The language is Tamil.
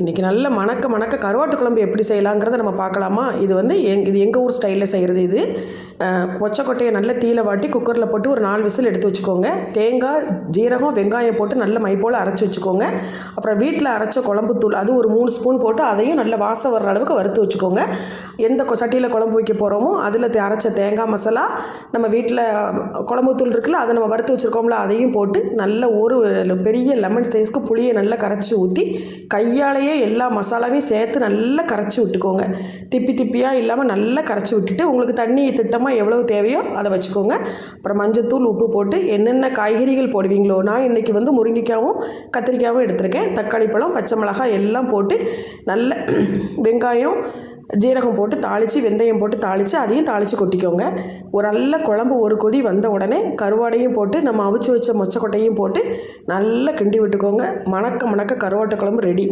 இன்றைக்கி நல்ல மணக்க மணக்க கருவாட்டு குழம்பு எப்படி செய்யலாங்கிறத நம்ம பார்க்கலாமா? இது வந்து எங் இது எங்கள் ஊர் ஸ்டைலில் செய்கிறது இது. கொச்சக்கொட்டையை நல்ல தீயில வாட்டி குக்கரில் போட்டு ஒரு நாலு விசில் எடுத்து வச்சுக்கோங்க. தேங்காய் ஜீரகம் வெங்காயம் போட்டு நல்ல மை போல் அரைச்சி வச்சுக்கோங்க. அப்புறம் வீட்டில் அரைச்ச குழம்பு தூள் அது ஒரு மூணு ஸ்பூன் போட்டு அதையும் நல்ல வாசம் வர்ற அளவுக்கு வறுத்து வச்சுக்கோங்க. எந்த கொ- சட்டியில் குழம்பு வைக்க போகிறோமோ அதில் அரைச்ச தேங்காய் மசாலா நம்ம வீட்டில் குழம்பு தூள் இருக்குல்ல அதை நம்ம வறுத்து வச்சுருக்கோம்ல அதையும் போட்டு நல்ல ஒரு பெரிய லெமன் சைஸ்க்கு புளியை நல்லா கரைச்சி ஊற்றி கையாலேயே எல்லா மசாலாவையும் சேர்த்து நல்லா கரைச்சி விட்டுக்கோங்க. திப்பி திப்பியாக இல்லாமல் நல்லா கரைச்சி விட்டுட்டு உங்களுக்கு தண்ணி திட்டமாக எவ்வளவு தேவையோ அதை வச்சுக்கோங்க. அப்புறம் மஞ்சத்தூள் உப்பு போட்டு என்னென்ன காய்கறிகள் போடுவீங்களோ நான் இன்றைக்கி வந்து முருங்கைக்காவும் கத்திரிக்காவும் எடுத்திருக்கேன். தக்காளி பழம் பச்சை மிளகாய் எல்லாம் போட்டு நல்ல வெங்காயம் ஜீரகம் போட்டு தாளித்து வெந்தயம் போட்டு தாளித்து அதையும் தாளித்து கொட்டிக்கோங்க. ஒரு நல்ல குழம்பு ஒரு கொதி வந்த உடனே கருவாடையும் போட்டு நம்ம அவிச்சு வச்ச மொச்சக்கொட்டையும் போட்டு நல்லா கிண்டி விட்டுக்கோங்க. மணக்க மணக்க கருவாட்டு குழம்பு ரெடி